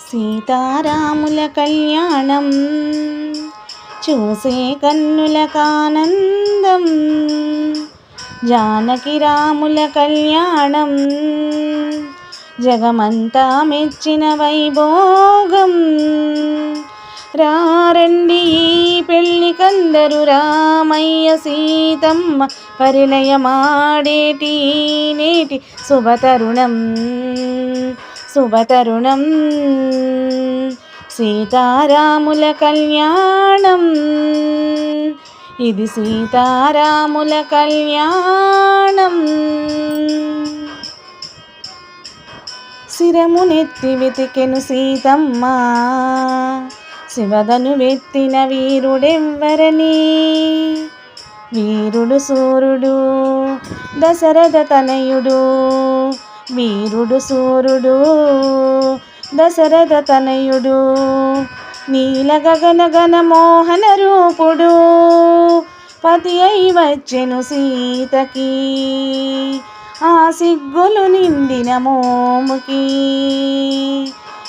సీతారాముల కళ్యాణం చూసే కన్నులకానందం జానకి రాముల కళ్యాణం జగమంతా మెచ్చిన వైభోగం. రారండి ఈ పెళ్ళి కందరు రామయ్య సీతమ్మ పరిణయమాడేటి నేటి శుభతరుణం. శుభతరుణం సీతారాముల కళ్యాణం. ఇది సీతారాముల కళ్యాణం. శిరమునెత్తి వెతికెను సీతమ్మ శివదను వెత్తిన వీరుడెవ్వరని. వీరుడు సూర్యుడు దశరథ తనయుడు వీరుడు సూర్యుడు దశరథ తనయుడు నీల గగన గన మోహన రూపుడు పతి అయి వచ్చెను సీతకి. ఆ సిగ్గులు నిండిన మోముకి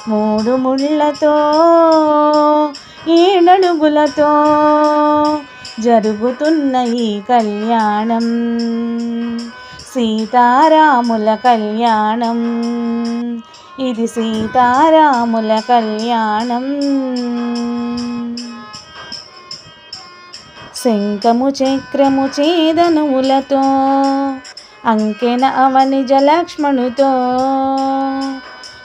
మూడు ముళ్ళతో ఏడడుగులతో జరుగుతున్న ఈ కళ్యాణం. సీతారాముల కళ్యాణం. ఇది సీతారాముల కళ్యాణం. శంఖము చక్రము చేదనువులతో అంకెన అవని జలక్ష్మణుతో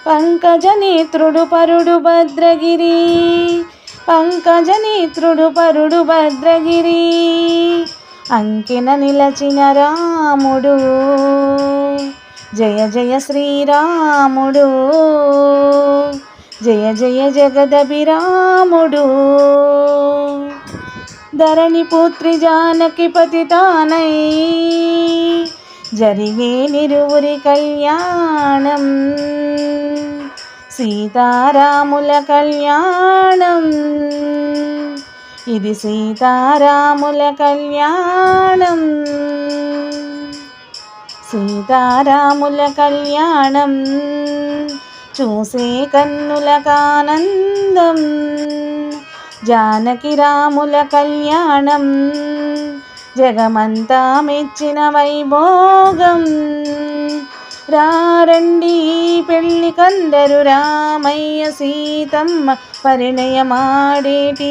పంకజనేత్రుడు పరుడు భద్రగిరి పంకజనేత్రుడు పరుడు భద్రగిరి. అంకెన నిలచిన రాముడు. జయ జయ శ్రీరాముడు. జయ జయ జగదభిరాముడు. ధరణి పుత్రి జానకి పతితానై. జరిగే నిరువురి కళ్యాణం. సీతారాముల కళ్యాణం. ఇది సీతారాముల కళ్యాణం. సీతారాముల కళ్యాణం. చూసే కన్నులకానందం జానకి రాముల కళ్యాణం. జగమంతా మెచ్చిన వైభోగం. రారండి పెళ్ళి కందరు రామయ్య సీతమ్మ పరిణయమాడేటి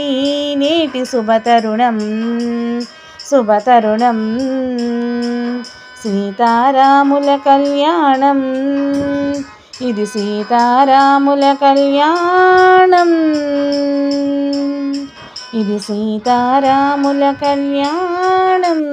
నేటి శుభతరుణం శుభతరుణం. సీతారాముల కళ్యాణం ఇది సీతారాముల కళ్యాణం. ఇది సీతారాముల కళ్యాణం.